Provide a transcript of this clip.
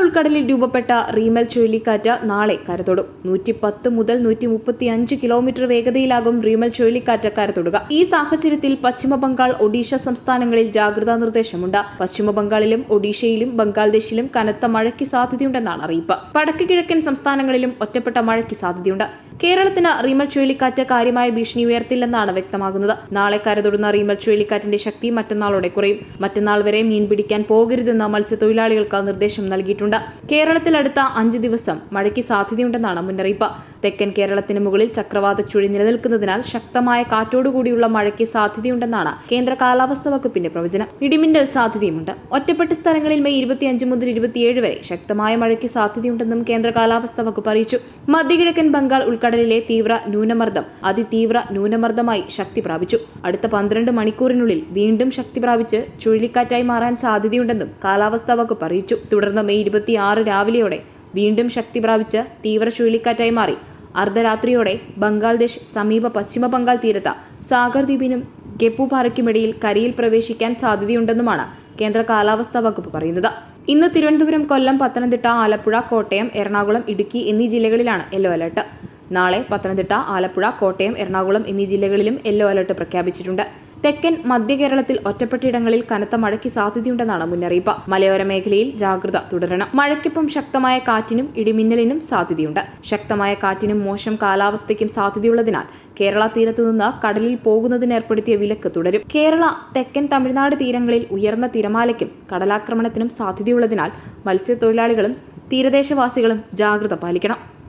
ഉൾക്കടലിൽ രൂപപ്പെട്ട റീമൽ ചുഴലിക്കാറ്റ് നാളെ കരതൊടും. നൂറ്റി പത്ത് മുതൽ നൂറ്റി മുപ്പത്തി അഞ്ച് കിലോമീറ്റർ വേഗതയിലാകും റീമൽ ചുഴലിക്കാറ്റ് കരതൊടുക. ഈ സാഹചര്യത്തിൽ പശ്ചിമ ബംഗാൾ ഒഡീഷ സംസ്ഥാനങ്ങളിൽ ജാഗ്രതാ നിർദ്ദേശമുണ്ട്. പശ്ചിമ ബംഗാളിലും ഒഡീഷയിലും ബംഗ്ലാദേശിലും കനത്ത മഴയ്ക്ക് സാധ്യതയുണ്ടെന്നാണ് അറിയിപ്പ്. വടക്ക് കിഴക്കൻ സംസ്ഥാനങ്ങളിലും ഒറ്റപ്പെട്ട മഴയ്ക്ക് സാധ്യതയുണ്ട്. കേരളത്തിന് റീമൽ ചുഴലിക്കാറ്റ് കാര്യമായ ഭീഷണി ഉയർത്തില്ലെന്നാണ് വ്യക്തമാകുന്നത്. നാളെ കരതൊടുന്ന റീമൽ ചുഴലിക്കാറ്റിന്റെ ശക്തി മറ്റന്നാളോടെ കുറയും. മറ്റന്നാൾ വരെ മീൻ പിടിക്കാൻ പോകരുതെന്ന് മത്സ്യത്തൊഴിലാളികൾക്ക് നിർദ്ദേശം നൽകിയിട്ടുണ്ട്. കേരളത്തിൽ അടുത്ത അഞ്ച് ദിവസം മഴയ്ക്ക് സാധ്യതയുണ്ടെന്നാണ് മുന്നറിയിപ്പ്. തെക്കൻ കേരളത്തിന് മുകളിൽ ചക്രവാത ചുഴി നിലനിൽക്കുന്നതിനാൽ ശക്തമായ കാറ്റോടുകൂടിയുള്ള മഴയ്ക്ക് സാധ്യതയുണ്ടെന്നാണ് കേന്ദ്ര കാലാവസ്ഥാ വകുപ്പിന്റെ പ്രവചനം. ഇടിമിന്നൽ സാധ്യതയുമുണ്ട്. ഒറ്റപ്പെട്ട സ്ഥലങ്ങളിൽ മെയ് ഇരുപത്തിയഞ്ച് മുതൽ ഇരുപത്തിയേഴ് വരെ ശക്തമായ മഴയ്ക്ക് സാധ്യതയുണ്ടെന്നും കേന്ദ്ര കാലാവസ്ഥാ വകുപ്പ് അറിയിച്ചു. മധ്യകിഴക്കൻ ബംഗാൾ ഉൾക്കടലിലെ തീവ്ര ന്യൂനമർദ്ദം അതിതീവ്ര ന്യൂനമർദ്ദമായി ശക്തി പ്രാപിച്ചു. അടുത്ത പന്ത്രണ്ട് മണിക്കൂറിനുള്ളിൽ വീണ്ടും ശക്തി പ്രാപിച്ച് ചുഴലിക്കാറ്റായി മാറാൻ സാധ്യതയുണ്ടെന്നും കാലാവസ്ഥാ വകുപ്പ് അറിയിച്ചു. തുടർന്ന് മെയ് ഇരുപത്തിയാറ് രാവിലെയോടെ വീണ്ടും ശക്തി പ്രാപിച്ച് തീവ്ര ചുഴലിക്കാറ്റായി മാറി. അർദ്ധരാത്രിയോടെ ബംഗ്ലാദേശ് സമീപ പശ്ചിമ ബംഗാൾ തീരത്ത് സാഗർ ദ്വീപിനും ഗപ്പുപാറയ്ക്കുമിടയിൽ കരയിൽ പ്രവേശിക്കാൻ സാധ്യതയുണ്ടെന്നുമാണ് കേന്ദ്ര കാലാവസ്ഥാ വകുപ്പ് പറയുന്നത്. ഇന്ന് തിരുവനന്തപുരം കൊല്ലം പത്തനംതിട്ട ആലപ്പുഴ കോട്ടയം എറണാകുളം ഇടുക്കി എന്നീ ജില്ലകളിലാണ് യെല്ലോ അലർട്ട്. നാളെ പത്തനംതിട്ട ആലപ്പുഴ കോട്ടയം എറണാകുളം എന്നീ ജില്ലകളിലും യെല്ലോ അലർട്ട് പ്രഖ്യാപിച്ചിട്ടുണ്ട്. തെക്കൻ മധ്യ കേരളത്തിൽ ഒറ്റപ്പെട്ടയിടങ്ങളിൽ കനത്ത മഴയ്ക്ക് സാധ്യതയുണ്ടെന്നാണ് മുന്നറിയിപ്പ്. മലയോര മേഖലയിൽ ജാഗ്രത തുടരണം. മഴയ്ക്കൊപ്പം ശക്തമായ കാറ്റിനും ഇടിമിന്നലിനും സാധ്യതയുണ്ട്. ശക്തമായ കാറ്റിനും മോശം കാലാവസ്ഥയ്ക്കും സാധ്യതയുള്ളതിനാൽ കേരള തീരത്തു നിന്ന് കടലിൽ പോകുന്നതിന് ഏർപ്പെടുത്തിയ വിലക്ക് തുടരും. കേരള തെക്കൻ തമിഴ്നാട് തീരങ്ങളിൽ ഉയർന്ന തിരമാലയ്ക്കും കടലാക്രമണത്തിനും സാധ്യതയുള്ളതിനാൽ മത്സ്യത്തൊഴിലാളികളും തീരദേശവാസികളും ജാഗ്രത പാലിക്കണം.